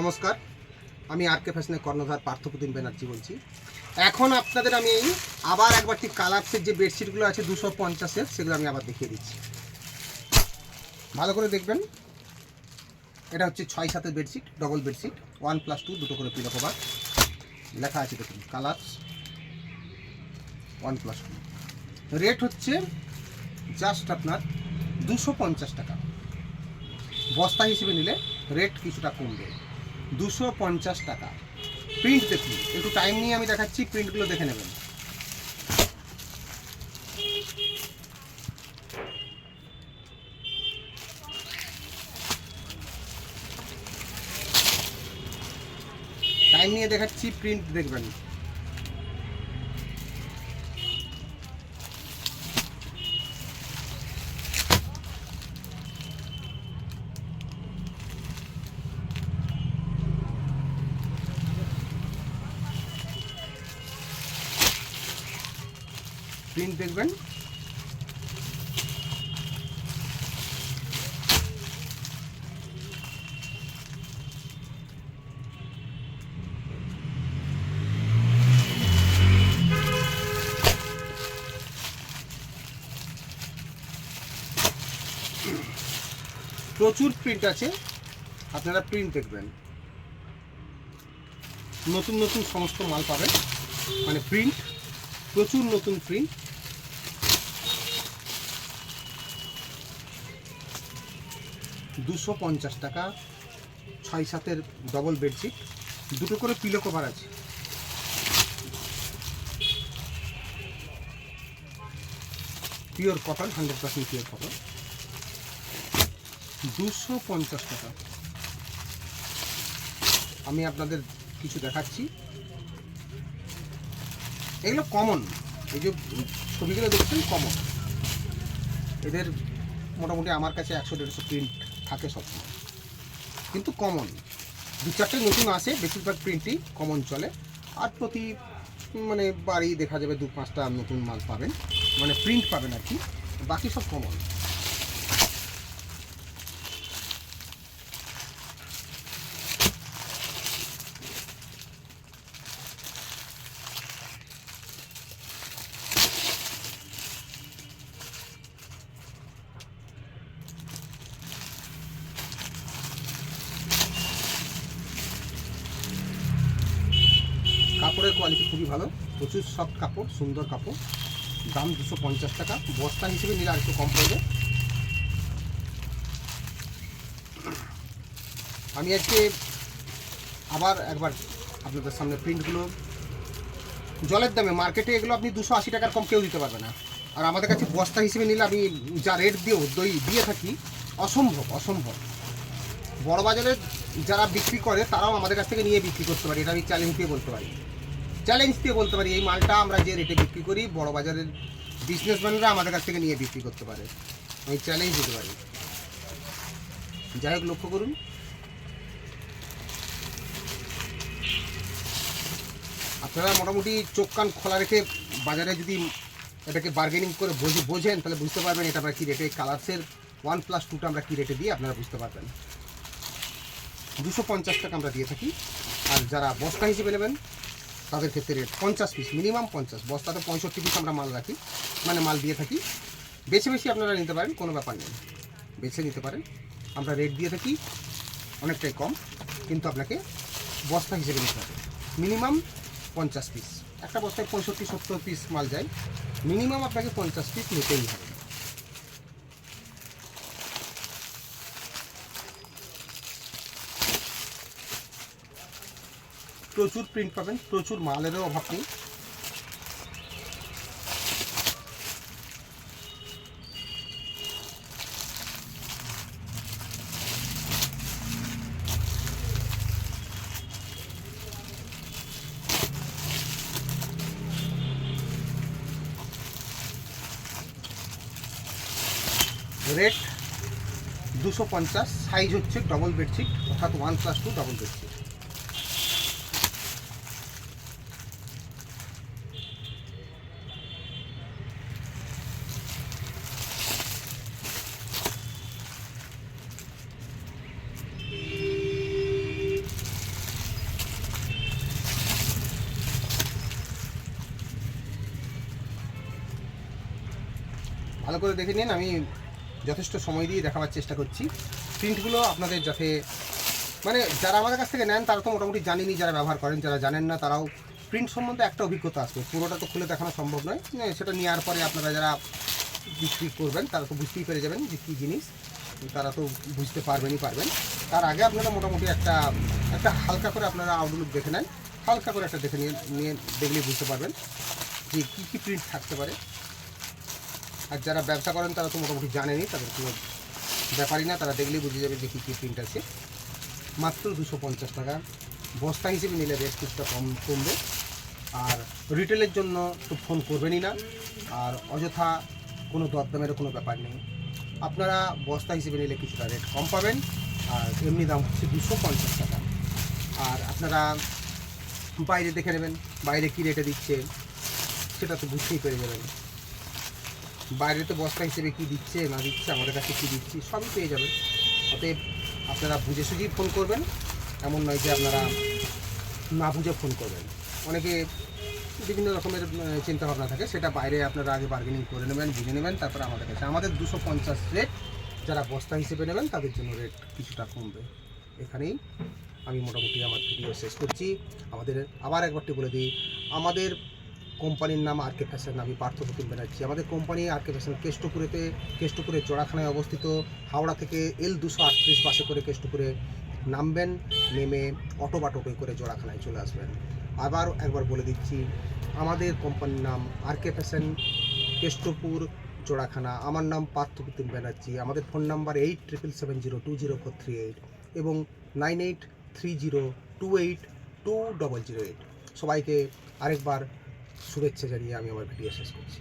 নমস্কার। আমি আর কে ফ্যাশনের কর্ণধার পার্থপ্রতিম ব্যানার্জি বলছি। এখন আপনাদের আমি আবার একবার ঠিক কালার্সের যে বেডশিটগুলো আছে দুশো পঞ্চাশের সেগুলো আমি আবার দেখিয়ে দিচ্ছি। ভালো করে দেখবেন। এটা হচ্ছে ছয় সাতের bedsheet double bedsheet one plus two দুটো করে পিলো কভার লেখা আছে দেখুন colours one plus two rate হচ্ছে জাস্ট আপনার দুশো টাকা। বস্তা হিসেবে নিলে রেট কিছুটা কমবে। দুশো পঞ্চাশ টাকা। প্রিন্ট দেখুন, একটু টাইম নিয়ে আমি দেখাচ্ছি প্রিন্টগুলো দেখে নেবেন। টাইম নিয়ে দেখাচ্ছি প্রিন্ট দেখবেন। প্রিন্ট দেখবেন। প্রচুর প্রিন্ট আছে, আপনারা প্রিন্ট দেখবেন। নতুন নতুন সমস্ত মাল পাবেন। মানে প্রিন্ট প্রচুর নতুন প্রিন্ট দুশো পঞ্চাশ টাকা, ছয় সাতের ডবল বেডশিট দুটো করে পিলো কভার আছে। Pure cotton hundred percent pure cotton দুশো পঞ্চাশ টাকা। আমি আপনাদের কিছু দেখাচ্ছি। এগুলো কমন এই যে ছবিগুলো দেখছেন কমন এদের মোটামুটি আমার কাছে একশো দেড়শো প্রিন্ট থাকে সবসময়। কিন্তু কমন দু চারটে নতুন আসে, বেশিরভাগ প্রিন্টই কমন চলে। আর প্রতি মানে বাড়ি দেখা যাবে দু পাঁচটা নতুন মাল পাবেন। মানে প্রিন্ট পাবেন আর কি। বাকি সব কমন কোয়ালিটি খুবই ভালো। প্রচুর সফট কাপড়, সুন্দর কাপড়। দাম দুশো পঞ্চাশ টাকা। বস্তা হিসেবে নিলে আর একটু কম পড়বে। আমি আজকে আবার একবার আপনাদের সামনে প্রিন্টগুলো জলের দামে মার্কেটে এগুলো আপনি দুশো আশি টাকার কম কেউ দিতে পারবে না। আর আমাদের কাছে বস্তা হিসেবে নিলে আমি যা রেট দিয়েও দই দিয়ে থাকি, অসম্ভব অসম্ভব। বড় বাজারে যারা বিক্রি করে, তারাও আমাদের কাছ থেকে নিয়ে বিক্রি করতে পারি। এটা আমি চ্যালেঞ্জ দিয়ে বলতে পারি। চ্যালেঞ্জ দিয়ে বলতে পারি, এই মালটা আমরা যে রেটে বিক্রি করি, বড় বাজারের বিজনেসম্যানরা আমাদের কাছ থেকে নিয়ে বিক্রি করতে পারে। আমি চ্যালেঞ্জ দিতে পারি। যাই হোক, লক্ষ্য করুন। আপনারা মোটামুটি চোখ কান খোলা রেখে বাজারে যদি এটাকে বার্গেনিং করে বোঝে, বোঝেন, তাহলে বুঝতে পারবেন এটা আমরা কী রেটে কালার্সের ওয়ান প্লাস টুটা আমরা কী রেটে দিই আপনারা বুঝতে পারবেন। দুশো পঞ্চাশ টাকা আমরা দিয়ে থাকি। আর যারা বস্তা হিসেবে নেবেন তাদের ক্ষেত্রে রেট পঞ্চাশ পিস মিনিমাম পঞ্চাশ। বস্তাতে পঁয়ষট্টি পিস আমরা মাল রাখি মানে মাল দিয়ে থাকি। বেছে বেশি আপনারা নিতে পারেন, কোনো ব্যাপার নেই। বেছে নিতে পারেন। আমরা রেট দিয়ে থাকি, অনেকটাই কম, কিন্তু আপনাকে বস্তা হিসেবে নিতে হবে। মিনিমাম পঞ্চাশ পিস একটা বস্তায় পঁয়ষট্টি, সত্তর পিস মাল যায়। মিনিমাম আপনাকে পঞ্চাশ পিস নিতেই হবে। প্রচুর প্রিন্ট পাবেন, প্রচুর মালেরও অভাব নেই। রেট দুশো পঞ্চাশ সাইজ হচ্ছে ডবল বেডশিট অর্থাৎ one plus two double bedsheet ভালো করে দেখে নিন, আমি যথেষ্ট সময় দিয়ে দেখাবার চেষ্টা করছি। প্রিন্টগুলো আপনাদের যাতে মানে যারা আমাদের কাছ থেকে নেন, তারা তো মোটামুটি জানেনই যারা ব্যবহার করেন, যারা জানেন না, তারাও প্রিন্ট সম্বন্ধে একটা অভিজ্ঞতা আসবে পুরোটা তো খুলে দেখানো সম্ভব নয়। মানে সেটা নেওয়ার পরে আপনারা যারা বিক্রি করবেন, তারা তো বুঝতেই পেরে যাবেন যে কী জিনিস। তারা তো বুঝতে পারবেনই পারবেন। তার আগে আপনারা মোটামুটি একটা একটা হালকা করে আপনারা আউটলুক দেখে নেন। হালকা করে একটা দেখে নিয়ে নিয়ে দেখলে বুঝতে পারবেন যে কী কী প্রিন্ট থাকতে পারে। আর যারা ব্যবসা করেন তারা তো মোটামুটি জানেনি তাদের কোনো ব্যাপারই না, তারা দেখলেই বুঝে যাবে যে কী কী প্রিন্ট আছে। মাত্র দুশো পঞ্চাশ টাকা। বস্তা হিসেবে নিলে রেট কিছুটা কম কমবে। আর রিটেলের জন্য তো ফোন করবেনই না। আর অযথা কোনো দরদামেরও কোনো ব্যাপার নেই। আপনারা বস্তা হিসেবে নিলে কিছুটা রেট কম পাবেন। আর এমনি দাম হচ্ছে দুশো পঞ্চাশ টাকা। আর আপনারা বাইরে দেখে নেবেন, বাইরে কী রেটে দিচ্ছে, সেটা তো বুঝতেই পেরে যাবেন। বাইরে তো বস্তা হিসেবে কী দিচ্ছে, না দিচ্ছে, আমাদের কাছে কী দিচ্ছি, সবই পেয়ে যাবেন। অতএব আপনারা বুঝে সুঝেই ফোন করবেন, এমন নয় যে আপনারা না বুঝে ফোন করবেন। অনেকে বিভিন্ন রকমের চিন্তা ভাবনা থাকে, সেটা বাইরে আপনারা আগে বার্গেনিং করে নেবেন, বুঝে নেবেন, তারপর আমাদের কাছে। আমাদের দুশো পঞ্চাশ রেট যারা বস্তা হিসেবে নেবেন, তাদের জন্য রেট কিছুটা কমবে। এখানেই আমি মোটামুটি আমার ভিডিও শেষ করছি। আমাদের আবার একবারটি বলে দিই, আমাদের কোম্পানির নাম আর কে ফ্যাশন, আমি পার্থ প্রতিম ব্যানার্জি। আমাদের কোম্পানি আর কে ফ্যাশন কেষ্টপুরেতে, কেষ্টপুরে জোড়াখানায় অবস্থিত। হাওড়া থেকে এল দুশো আটত্রিশ বাসে করে কেষ্টপুরে নামবেন, নেমে অটো বা করে জোড়াখানায় চলে আসবেন। আবার একবার বলে দিচ্ছি, আমাদের কোম্পানির নাম আর কে ফ্যাশন, কেষ্টপুর জোড়াখানা আমার নাম পার্থ প্রতিম ব্যানার্জি। আমাদের phone number eight triple seven zero two zero four three eight এবং nine eight three zero two eight two double zero eight. সবাইকে আরেকবার শুভেচ্ছা জানিয়ে আমি আমার ভিডিও শেষ করছি।